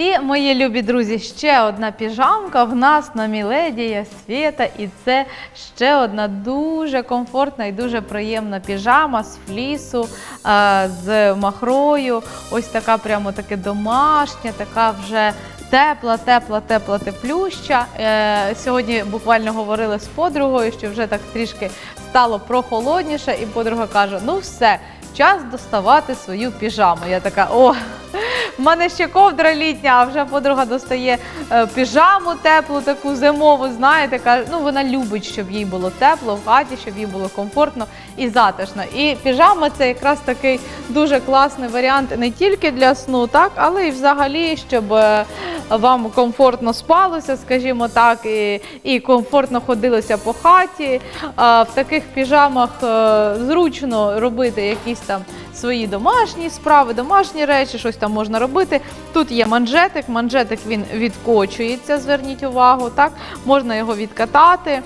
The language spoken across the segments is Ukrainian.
І мої любі друзі, ще одна піжамка в нас на Міледія Свєта. І це ще одна дуже комфортна і дуже приємна піжама з флісу, з махрою. Ось така прямо таке домашня, така вже. Тепла, тепла, тепла, теплюща. Е, сьогодні буквально говорили з подругою, що вже так трішки стало прохолодніше, і подруга каже: ну все, час доставати свою піжаму. Я така, о, в мене ще ковдра літня, а вже подруга достає е, піжаму теплу, таку зимову, знаєте, ну вона любить, щоб їй було тепло в хаті, щоб їй було комфортно і затишно. І піжама це якраз такий дуже класний варіант не тільки для сну, але і взагалі, щоб е, вам комфортно спалося, скажімо так, і, комфортно ходилося по хаті. В таких піжамах е, зручно робити якісь там свої домашні справи, домашні речі, щось там можна робити. Тут є манжетик, манжетик він відкочується, зверніть увагу, так можна його відкатати.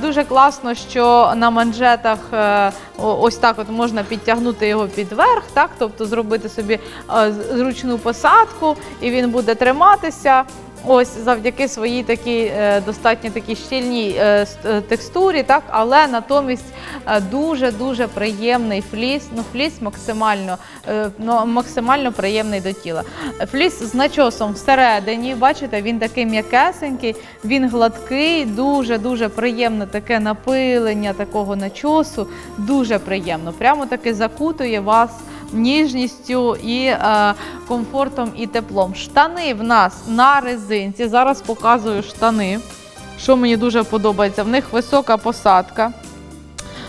Дуже класно, що на манжетах е, ось так от можна підтягнути його під верх, так, тобто зробити собі е, зручну посадку, і він буде триматися. Ось завдяки своїй такій е, достатньо такій щільній е, е, текстурі, так, але натомість дуже дуже приємний фліс. Ну, фліс максимально, ну, максимально приємний до тіла. Фліс з начосом всередині, бачите, він такий м'якесенький, він гладкий, дуже дуже приємне таке напилення такого начосу. Дуже приємно. Прямо таки закутує вас ніжністю і е, комфортом і теплом. Штани в нас на резинці. Зараз показую штани. Що мені дуже подобається, в них висока посадка.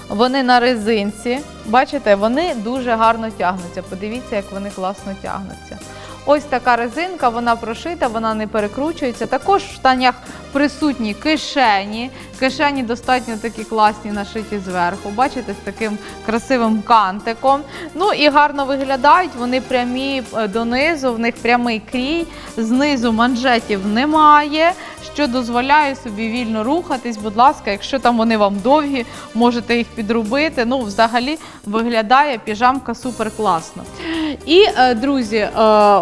Вони на резинці. Бачите, вони дуже гарно тягнуться. Подивіться, як вони класно тягнуться. Ось така резинка, вона прошита, вона не перекручується. Також в штанях присутні кишені. Кишені достатньо такі класні нашиті зверху. Бачите, з таким красивим кантиком. Ну і гарно виглядають. Вони прямі е, донизу, в них прямий крій. Знизу манжетів немає, що дозволяє собі вільно рухатись. Будь ласка, якщо там вони вам довгі, можете їх підробити. Ну, взагалі виглядає піжамка супер класно. І, е, друзі, е,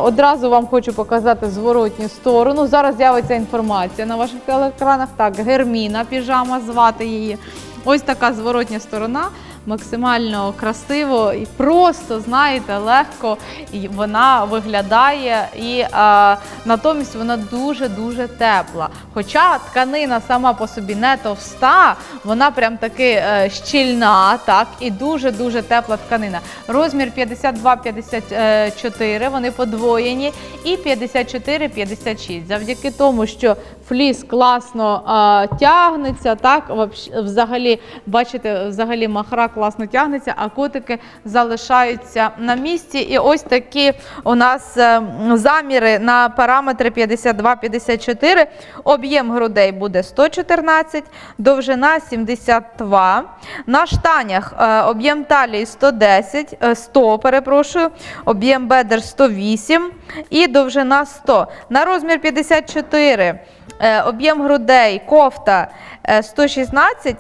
одразу вам хочу показати зворотню сторону. Зараз з'явиться інформація на ваших телеекранах. Так, Герміна піжама звати її. Ось така зворотня сторона. Максимально красиво і просто, знаєте, легко і вона виглядає, і е, натомість вона дуже-дуже тепла. Хоча тканина сама по собі не товста, вона прям таки е, щільна, так, і дуже-дуже тепла тканина. Розмір 52-54, вони подвоєні, і 54-56. Завдяки тому, що фліс класно е, тягнеться, так, взагалі, бачите, взагалі махра класно тягнеться, а котики залишаються на місці. І ось такі у нас е, заміри на параметри 52-54. Об'єм грудей буде 114, довжина 72. На штанях е, об'єм талії 110, е, 100, перепрошую, об'єм бедер 108 і довжина 100. На розмір 54 е, об'єм грудей, кофта е, 116.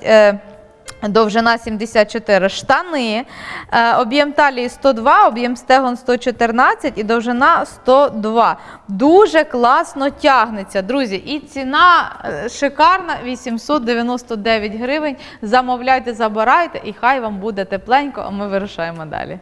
Довжина 74 штани, е, об'єм талії 102, об'єм стегон 114 і довжина 102. Дуже класно тягнеться, друзі. І ціна е, шикарна 899 гривень. Замовляйте, забирайте, і хай вам буде тепленько, а ми вирушаємо далі.